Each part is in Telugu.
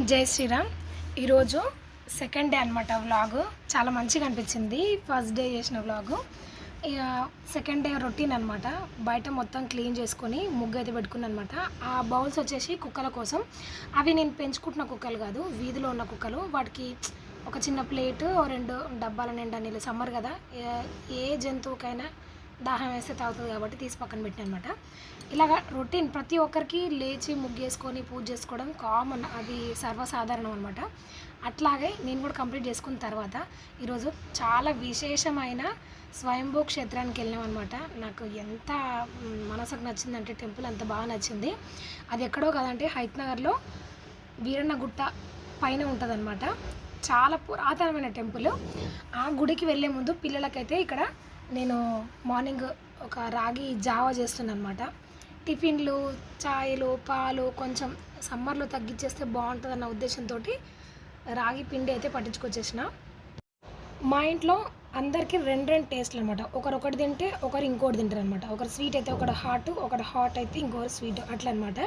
జై శ్రీరామ్. ఈరోజు సెకండ్ డే అనమాట వ్లాగు చాలా మంచిగా అనిపించింది. ఫస్ట్ డే చేసిన వ్లాగు ఇక సెకండ్ డే రొటీన్ అనమాట బయట మొత్తం క్లీన్ చేసుకొని ముగ్గు అయితే పెట్టుకున్నాను అనమాట ఆ బౌల్స్ వచ్చేసి కుక్కల కోసం. అవి నేను పెంచుకుంటున్న కుక్కలు కాదు వీధిలో ఉన్న కుక్కలు. వాటికి ఒక చిన్న ప్లేటు రెండు డబ్బాల నిండా నీళ్ళు. సమ్మర్ కదా. ఏ జంతువుకైనా దాహం వేస్తే తాగుతుంది కాబట్టి తీసి పక్కన పెట్టాను అనమాట. ఇలాగ రొటీన్ ప్రతి ఒక్కరికి లేచి ముగ్గేసుకొని పూజ చేసుకోవడం కామన్ అది సర్వసాధారణం అనమాట. అట్లాగే నేను కూడా కంప్లీట్ చేసుకున్న తర్వాత ఈరోజు చాలా విశేషమైన స్వయంభూ క్షేత్రానికి వెళ్ళామన్నమాట నాకు ఎంత మనసుకు నచ్చిందంటే టెంపుల్ అంత బాగా నచ్చింది. అది ఎక్కడో కదంటే హైత్నగర్లో వీరన్నగుట్ట పైన ఉంటుందన్నమాట. చాలా పురాతనమైన టెంపుల్. ఆ గుడికి వెళ్ళే ముందు పిల్లలకైతే ఇక్కడ నేను మార్నింగ్ ఒక రాగి జావా చేస్తున్నాను అనమాట టిఫిన్లు చాయలు పాలు కొంచెం సమ్మర్లో తగ్గించేస్తే బాగుంటుందన్న ఉద్దేశంతో రాగి పిండి అయితే పట్టించుకొచ్చేసిన. మా ఇంట్లో అందరికీ రెండు రెండు టేస్ట్లు అనమాట. ఒకరు ఒకటి తింటే ఒకరు ఇంకోటి తింటారు అనమాట ఒకరు స్వీట్ అయితే ఒకటి హాట్ ఒకటి హాట్ అయితే ఇంకొకరు స్వీట్ అట్లా అనమాట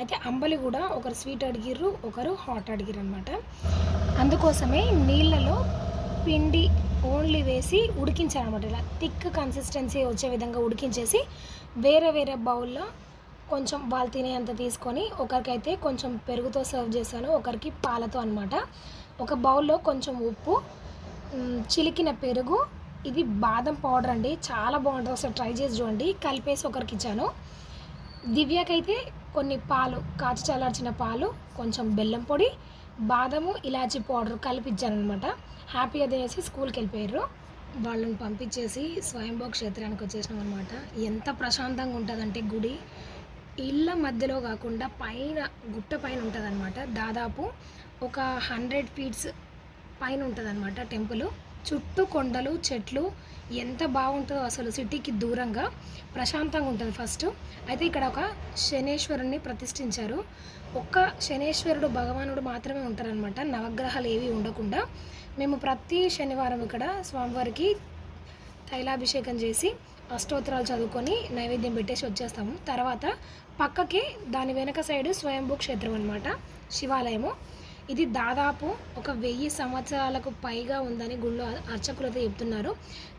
అయితే అంబలి కూడా ఒకరు స్వీట్ అడిగిర్రు ఒకరు హాట్ అడిగిర్రు అనమాట. అందుకోసమే నీళ్ళలో పిండి ఓన్లీ వేసి ఉడికించారనమాట ఇలా. థిక్ కన్సిస్టెన్సీ వచ్చే విధంగా ఉడికించేసి వేరే వేరే బౌల్లో కొంచెం వాళ్ళు తినేంత తీసుకొని ఒకరికైతే కొంచెం పెరుగుతో సర్వ్ చేశాను ఒకరికి పాలతో అనమాట ఒక బౌల్లో కొంచెం ఉప్పు చిలికిన పెరుగు ఇది బాదం పౌడర్ అండి చాలా బాగుంటుంది. ఒకసారి ట్రై చేసి చూడండి. కలిపేసి ఒకరికి ఇచ్చాను. దివ్యకైతే కొన్ని పాలు కాచి చల్లార్చిన పాలు కొంచెం బెల్లం పొడి బాదము ఇలాచీ పౌడర్ కలిపించాను అనమాట హ్యాపీగా తినేసి స్కూల్కి వెళ్ళిపోయారు వాళ్ళని పంపించేసి స్వయంభో క్షేత్రానికి వచ్చేసినాం అనమాట ఎంత ప్రశాంతంగా ఉంటుందంటే గుడి. ఇళ్ళ మధ్యలో కాకుండా పైన గుట్ట పైన ఉంటుందన్నమాట దాదాపు ఒక హండ్రెడ్ ఫీట్స్ పైన ఉంటుందన్నమాట టెంపుల్. చుట్టూ కొండలు చెట్లు ఎంత బాగుంటుందో అసలు సిటీకి దూరంగా ప్రశాంతంగా ఉంటుంది ఫస్ట్. అయితే ఇక్కడ ఒక శనేశ్వరుణ్ణి ప్రతిష్ఠించారు. ఒక్క శనేశ్వరుడు భగవానుడు మాత్రమే ఉంటారనమాట నవగ్రహాలు ఏవి ఉండకుండా మేము ప్రతి శనివారం ఇక్కడ స్వామివారికి తైలాభిషేకం చేసి అష్టోత్తరాలు చదువుకొని నైవేద్యం పెట్టేసి వచ్చేస్తాము. తర్వాత పక్కకి దాని వెనక సైడ్ స్వయంభూ క్షేత్రం అనమాట శివాలయము. ఇది దాదాపు ఒక వెయ్యి సంవత్సరాలకు పైగా ఉందని గుళ్ళో అర్చకులతో చెప్తున్నారు.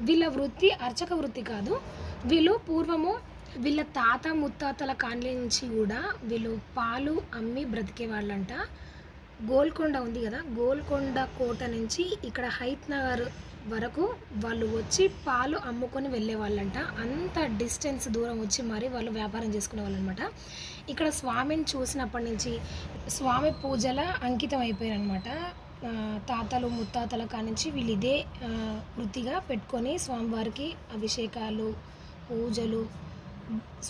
వీళ్ళ వృత్తి అర్చక వృత్తి కాదు. వీళ్ళు పూర్వము వీళ్ళ తాత ముత్తాతల కాండ్ల నుంచి కూడా వీళ్ళు పాలు అమ్మి బ్రతికే వాళ్ళంట గోల్కొండ ఉంది కదా గోల్కొండ కోట నుంచి ఇక్కడ హైత్ నగర్ వరకు వాళ్ళు వచ్చి పాలు అమ్ముకొని వెళ్ళే వాళ్ళంట అంత డిస్టెన్స్ దూరం వచ్చి మరి వాళ్ళు వ్యాపారం చేసుకునే వాళ్ళనమాట ఇక్కడ స్వామిని చూసినప్పటి నుంచి స్వామి పూజల అంకితం అయిపోయారనమాట. తాతలు ముత్తాతల కానించి వీళ్ళు ఇదే వృత్తిగా పెట్టుకొని స్వామివారికి అభిషేకాలు పూజలు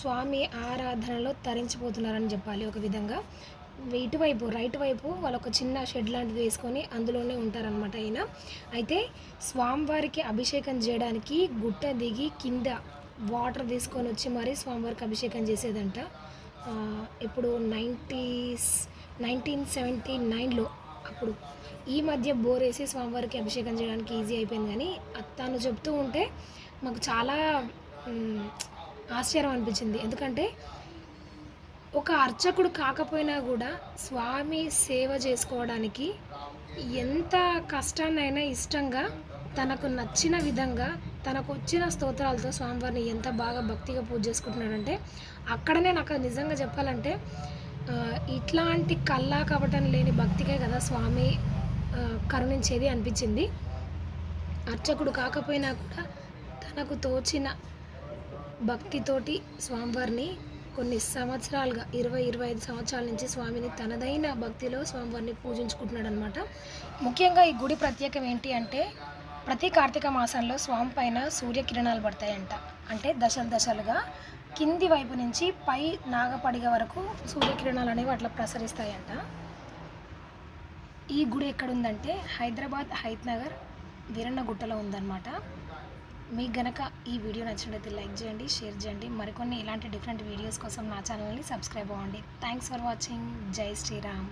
స్వామి ఆరాధనలో తరించిపోతున్నారని చెప్పాలి ఒక విధంగా. ఇటువైపు రైట్ వైపు వాళ్ళు ఒక చిన్న షెడ్ లాంటిది వేసుకొని అందులోనే ఉంటారనమాట ఆయన అయితే స్వామివారికి అభిషేకం చేయడానికి గుట్ట దిగి కింద వాటర్ తీసుకొని వచ్చి మరీ స్వామివారికి అభిషేకం చేసేదంట. ఇప్పుడు నైంటీస్ నైన్టీన్ సెవెంటీ నైన్లో అప్పుడు ఈ మధ్య బోర్ వేసి స్వామివారికి అభిషేకం చేయడానికి ఈజీ అయిపోయింది కానీ అది తను చెప్తూ ఉంటే మాకు చాలా ఆశ్చర్యం అనిపించింది. ఎందుకంటే ఒక అర్చకుడు కాకపోయినా కూడా స్వామి సేవ చేసుకోవడానికి ఎంత కష్టాన్నైనా ఇష్టంగా తనకు నచ్చిన విధంగా తనకు వచ్చిన స్తోత్రాలతో స్వామివారిని ఎంత బాగా భక్తిగా పూజ చేసుకుంటున్నాడంటే అక్కడనే నాకు నిజంగా చెప్పాలంటే ఇట్లాంటి కల్లా కపటం లేని భక్తికే కదా స్వామి కరుణించేది అనిపించింది. అర్చకుడు కాకపోయినా కూడా తనకు తోచిన భక్తితోటి స్వామివారిని కొన్ని సంవత్సరాలుగా ఇరవై ఇరవై ఐదు సంవత్సరాల నుంచి స్వామిని తనదైన భక్తిలో స్వామివారిని పూజించుకుంటున్నాడు అనమాట ముఖ్యంగా ఈ గుడి ప్రత్యేకం ఏంటి అంటే ప్రతి కార్తీక మాసంలో స్వామి పైన సూర్యకిరణాలు పడతాయంట. అంటే దశలు దశలుగా కింది వైపు నుంచి పై నాగపడిగ వరకు సూర్యకిరణాలు అనేవి అట్లా ప్రసరిస్తాయంట. ఈ గుడి ఎక్కడుందంటే హైదరాబాద్ హైత్ నగర్ వీరన్నగుట్టలో ఉందన్నమాట. మీకు గనక ఈ వీడియో నచ్చినట్లయితే లైక్ చేయండి షేర్ చేయండి. మరికొన్ని ఇలాంటి డిఫరెంట్ వీడియోస్ కోసం నా ఛానల్ని సబ్స్క్రైబ్ అవ్వండి. థ్యాంక్స్ ఫర్ వాచింగ్ జై శ్రీరామ్.